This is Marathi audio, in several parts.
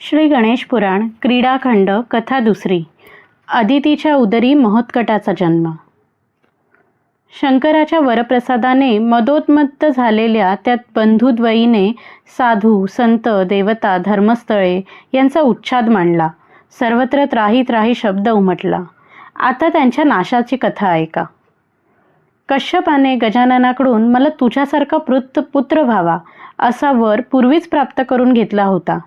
श्री गणेश पुराण क्रीडाखंड कथा दुसरी अदितीच्या उदरी महोत्कटाचा जन्म. शंकराच्या वरप्रसादाने मदोन्मत्त झालेल्या त्यात बंधुद्वयीने साधू संत देवता धर्मस्थळे यांचा उच्छाद मांडला. सर्वत्र त्राही त्राही शब्द उमटला. आता त्यांच्या नाशाची कथा ऐका. कश्यपाने गजाननाकडून मला तुझ्यासारखा पृत पुत्र व्हावा असा वर पूर्वीच प्राप्त करून घेतला होता.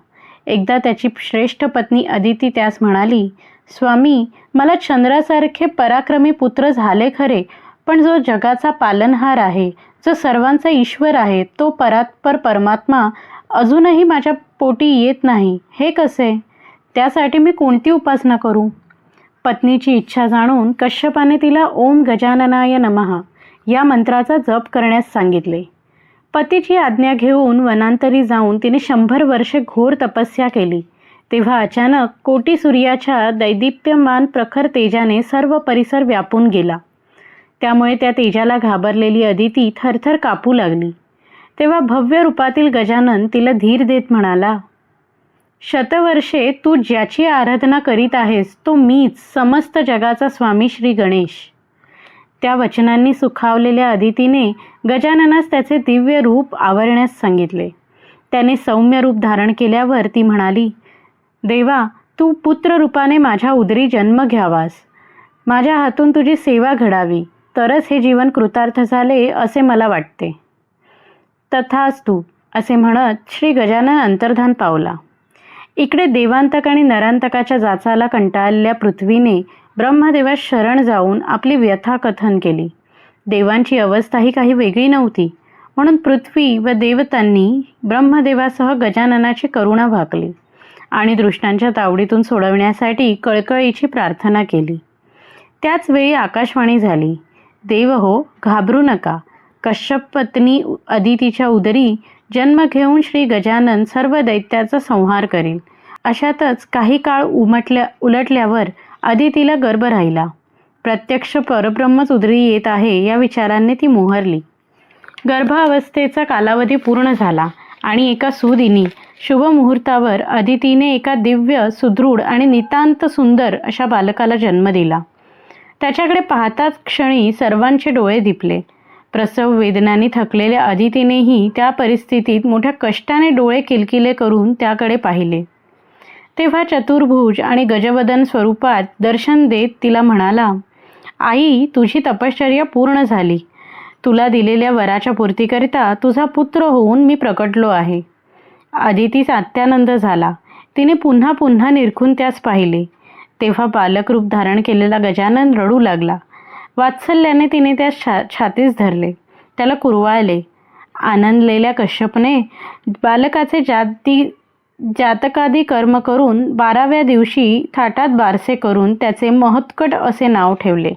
एकदा त्याची श्रेष्ठ पत्नी अदिती त्यास म्हणाली स्वामी मला चंद्रासारखे पराक्रमी पुत्र झाले खरे पण जो जगाचा पालनहार आहे जो सर्वांचा ईश्वर आहे तो परात्पर परमात्मा अजूनही माझ्या पोटी येत नाही. हे कसे? त्यासाठी मी कोणती उपासना करू? पत्नीची इच्छा जाणून कश्यपाने तिला ओम गजाननाय नमः या मंत्राचा जप करण्यास सांगितले. पतीची आज्ञा घेऊन वनांतरी जाऊन तिने शंभर वर्षे घोर तपस्या केली. तेव्हा अचानक कोटी सूर्याच्या दैदिप्यमान प्रखर तेजाने सर्व परिसर व्यापून गेला. त्यामुळे त्या तेजाला घाबरलेली अदिती थरथर कापू लागली. तेव्हा भव्य रूपातील गजानन तिला धीर देत म्हणाला शतवर्षे तू ज्याची आराधना करीत आहेस तो मीच समस्त जगाचा स्वामी श्री गणेश. त्या वचनांनी सुखावलेल्या अदितीने गजाननास त्याचे दिव्य रूप आवरण्यास सांगितले. त्याने सौम्य रूप धारण केल्यावर ती म्हणाली देवा तू पुत्र रूपाने माझ्या उदरी जन्म घ्यावास. माझ्या हातून तुझी सेवा घडावी. तरच हे जीवन कृतार्थ झाले असे मला वाटते. तथाच तू असे म्हणत श्री गजानन अंतर्धान पावला. इकडे देवांतक आणि नरांतकाच्या जाचाला कंटाळलेल्या पृथ्वीने ब्रह्मदेवास शरण जाऊन आपली व्यथा कथन केली. देवांची अवस्थाही काही वेगळी नव्हती. म्हणून पृथ्वी व देवतांनी ब्रह्मदेवासह गजाननाची करुणा भाकली आणि दृष्टांच्या तावडीतून सोडवण्यासाठी कळकळीची प्रार्थना केली. त्याच वेळी आकाशवाणी झाली. देव हो घाबरू नका. कश्यप पत्नी अदितीच्या उदरी जन्म घेऊन श्री गजानन सर्व दैत्याचा संहार करेल. अशातच काही काळ उमटल्या उलटल्यावर अदितीला गर्भ राहिला. प्रत्यक्ष परब्रह्मच उदरी येत आहे या विचाराने ती मोहरली. गर्भावस्थेचा कालावधी पूर्ण झाला आणि एका सुदिनी शुभमुहूर्तावर अदितीने एका दिव्य सुदृढ आणि नितांत सुंदर अशा बालकाला जन्म दिला. त्याच्याकडे पाहताच क्षणी सर्वांचे डोळे दिपले. प्रसव वेदनाने थकलेल्या अदितीनेही त्या परिस्थितीत मोठ्या कष्टाने डोळे किलकिले करून त्याकडे पाहिले. तेव्हा चतुर्भुज आणि गजवदन स्वरूपात दर्शन देत तिला म्हणाला आई तुझी तपश्चर्या पूर्ण झाली. तुला दिलेल्या वराच्या पूर्तीकरिता तुझा पुत्र होऊन मी प्रकटलो आहे. आदिती सात्यानंद झाला. तिने पुन्हा पुन्हा निरखून त्यास पाहिले. तेव्हा बालकरूप धारण केलेला गजानन रडू लागला. वात्सल्याने तिने त्या छा छातीस धरले. त्याला कुरवाळले. आनंदलेल्या कश्यपने बालकाचे जाती जातकादी कर्म करून बाराव्या दिवशी थाटात बारसे करून त्याचे महत्कट असे नाव ठेवले.